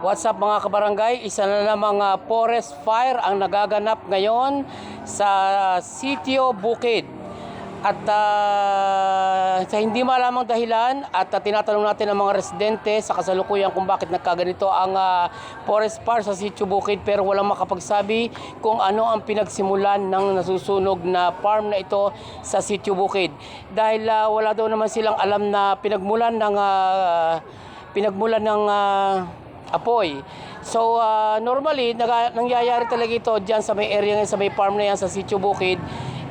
What's up mga kabarangay? Isa na namang ah, forest fire ang nagaganap ngayon sa sitio Bukid. At ah, sa hindi malamang dahilan at ah, tinatanong natin ang mga residente sa kasalukuyan kung bakit nagkaganito ang ah, forest fire sa sitio Bukid pero walang makapagsabi kung ano ang pinagsimulan ng nasusunog na farm na ito sa sitio Bukid. Dahil ah, wala daw naman silang alam na pinagmulan ng ah, pinagmulan ng ah, apoy. So uh, normally naga, nangyayari talaga ito diyan sa may area ngayon, sa may farm na yan sa Sitio Bukid.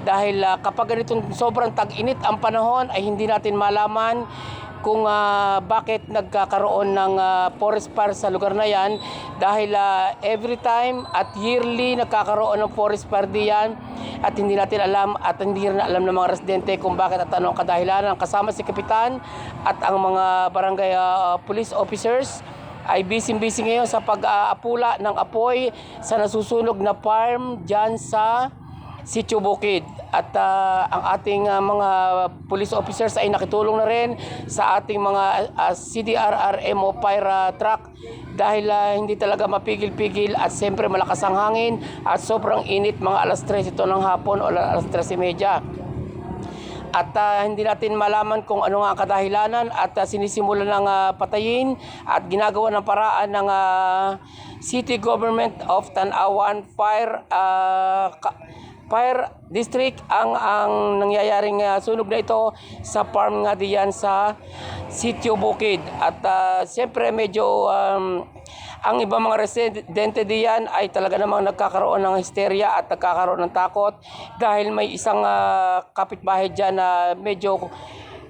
Dahil uh, kapag ganitong sobrang tag-init ang panahon ay hindi natin malaman kung uh, bakit nagkakaroon ng uh, forest fire sa lugar na yan. Dahil uh, every time at yearly nagkakaroon ng forest fire diyan at hindi natin alam at hindi rin alam ng mga residente kung bakit at ano ang kadahilanan. Kasama si kapitan at ang mga barangay uh, police officers ay busy-busy ngayon sa pag-aapula ng apoy sa nasusunog na farm dyan sa Sitio Bukid. At ah, ang ating ah, mga police officers ay nakitulong na rin sa ating mga ah, CDRRMO Pyra truck dahil ah, hindi talaga mapigil-pigil at siyempre malakas ang hangin at sobrang init mga alas 3 ito ng hapon o alas 3.30 at ah, hindi natin malaman kung ano nga kadahilanan at ah, sinisimulan ng ah, patayin at ginagawa ng paraan ng ah, City Government of Tanawan Fire ka- Fire District ang ang nangyayaring ah, sunog na ito sa farm nga diyan sa Sitio Bukid. At ah, siyempre medyo um, ang ibang mga residente diyan ay talaga namang nagkakaroon ng hysteria at nagkakaroon ng takot dahil may isang ah, kapitbahay diyan na medyo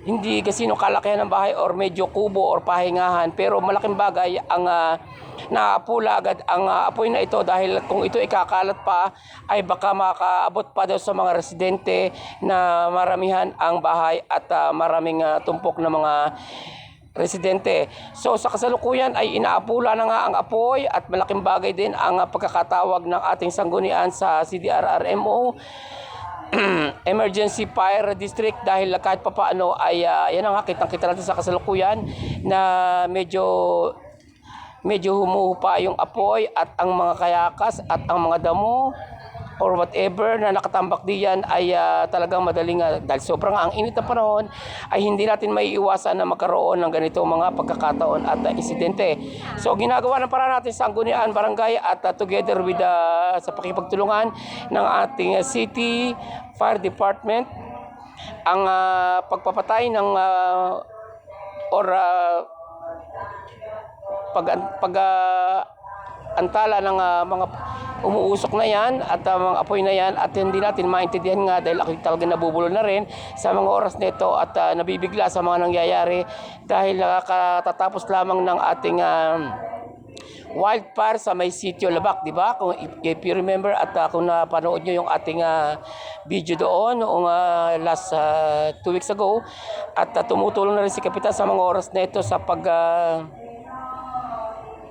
hindi kasino kalakihan ng bahay or medyo kubo or pahingahan. Pero malaking bagay ang uh, naapula agad ang ah, apoy na ito dahil kung ito ikakalat pa ay baka makaabot pa daw sa mga residente na maramihan ang bahay at ah, maraming ah, tumpok na mga residente. So sa kasalukuyan ay inaapula na nga ang apoy at malaking bagay din ang ah, pagkakatawag ng ating sanggunian sa CDRRMO emergency fire district dahil kahit papaano ay uh, yan ang kitang kita natin sa kasalukuyan na medyo medyo humuhupa yung apoy at ang mga kayakas at ang mga damo or whatever na nakatambak diyan ay ah, talagang madaling ah, dahil sobrang ang init ng panahon ay hindi natin may iwasan na magkaroon ng ganito mga pagkakataon at ah, insidente. So ginagawa ng para natin sa Anggunian Barangay at ah, together with ah, sa pakipagtulungan ng ating ah, City Fire Department ang ah, pagpapatay ng ah, or ah, pag pag ah, antala ng ah, mga umuusok na yan at ah, mga apoy na yan at hindi natin maintindihan nga dahil ako talaga nabubulol na rin sa mga oras nito at ah, nabibigla sa mga nangyayari dahil nakatatapos lamang ng ating ah, wildfire sa may sitio Labak, di ba? Kung if, you remember at ah, kung napanood nyo yung ating ah, video doon noong ah, last ah, two weeks ago at ah, tumutulong na rin si Kapitan sa mga oras na ito sa pag ah,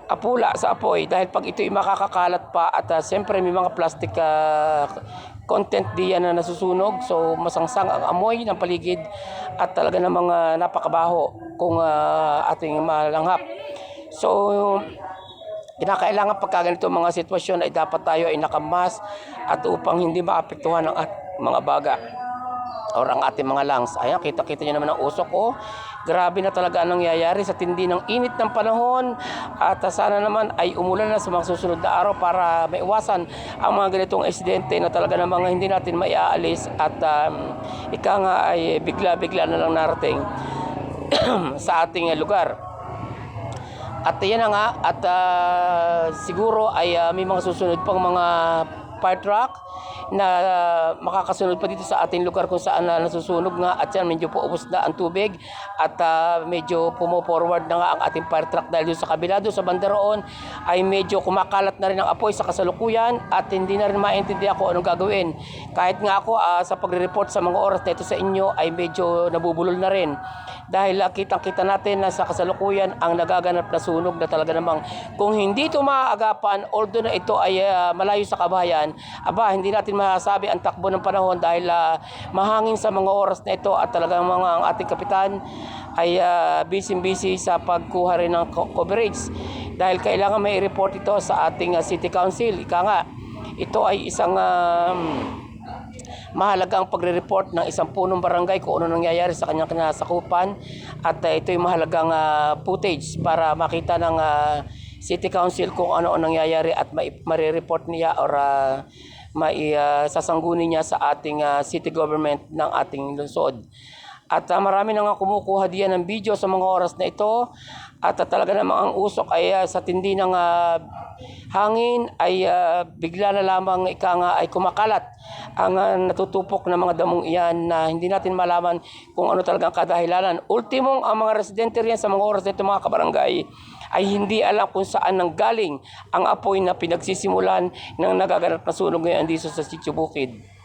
apula sa apoy dahil pag ito'y makakakalat pa at uh, siyempre may mga plastic ah, content diyan na nasusunog so masangsang ang amoy ng paligid at talaga namang ah, napakabaho kung ah, ating malanghap. So kinakailangan pagka ganito mga sitwasyon ay dapat tayo ay nakamas at upang hindi maapektuhan ng at- mga baga or ang ating mga lungs. Ayan, kita-kita nyo naman ang usok ko. Grabe na talaga ang nangyayari sa tindi ng init ng panahon. At ah, sana naman ay umulan na sa mga susunod na araw para maiwasan ang mga ganitong insidente na talaga namang hindi natin maiaalis at um, ika nga ay bigla-bigla na lang narating sa ating ah, lugar. At yan na nga, at ah, siguro ay ah, may mga susunod pang mga fire truck na ah, makakasunod pa dito sa ating lugar kung saan na nasusunog nga. At yan medyo poubos na ang tubig. At ah, medyo pumo-forward na nga ang ating fire truck dahil doon sa kabila. Doon sa bandaroon ay medyo kumakalat na rin ang apoy sa kasalukuyan at hindi na rin maintindihan kung anong gagawin. Kahit nga ako ah, sa pagre-report sa mga oras na sa inyo ay medyo nabubulol na rin. Dahil uh, kitang-kita natin na sa kasalukuyan ang nagaganap na sunog na talaga namang kung hindi ito maaagapan although na ito ay ah, malayo sa kabahayan aba hindi natin masasabi ang takbo ng panahon dahil ah, mahangin sa mga oras na ito at talagang mga ang ating kapitan ay busy busy sa pagkuha rin ng co- coverage dahil kailangan may report ito sa ating ah, City Council. Ika nga, ito ay isang um, mahalagang pagre-report ng isang punong barangay kung ano nangyayari sa kanyang kinasakupan at uh, ito yung mahalagang ah, footage para makita ng ah, City Council kung ano ang nangyayari at mai- marireport niya or uh, mai, sasangguni niya sa ating ah, city government ng ating lungsod. At ah, marami na nga kumukuha diyan ng video sa mga oras na ito. At ah, talaga namang ang usok ay ah, sa tindi ng ah, hangin ay ah, bigla na lamang ika nga ay kumakalat ang ah, natutupok ng mga damong iyan na hindi natin malaman kung ano talagang kadahilanan. Ultimong ang mga residente riyan sa mga oras na ito mga kabarangay ay hindi alam kung saan nanggaling ang apoy na pinagsisimulan ng nagaganap na sunog ngayon dito sa Sitio Bukid.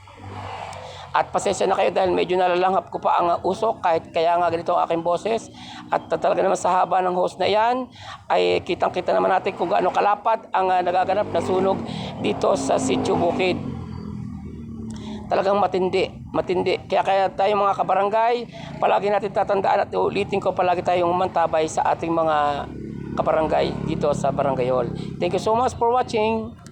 At pasensya na kayo dahil medyo nalalanghap ko pa ang usok kahit kaya nga ganito ang aking boses. At talaga naman sa haba ng host na yan ay kitang-kita naman natin kung gaano kalapad ang uh, nagaganap na sunog dito sa Sitio Bukid. Talagang matindi, matindi. Kaya kaya tayo mga kabarangay, palagi natin tatandaan at ulitin ko palagi tayong mantabay sa ating mga kabarangay dito sa Barangay Hall. Thank you so much for watching.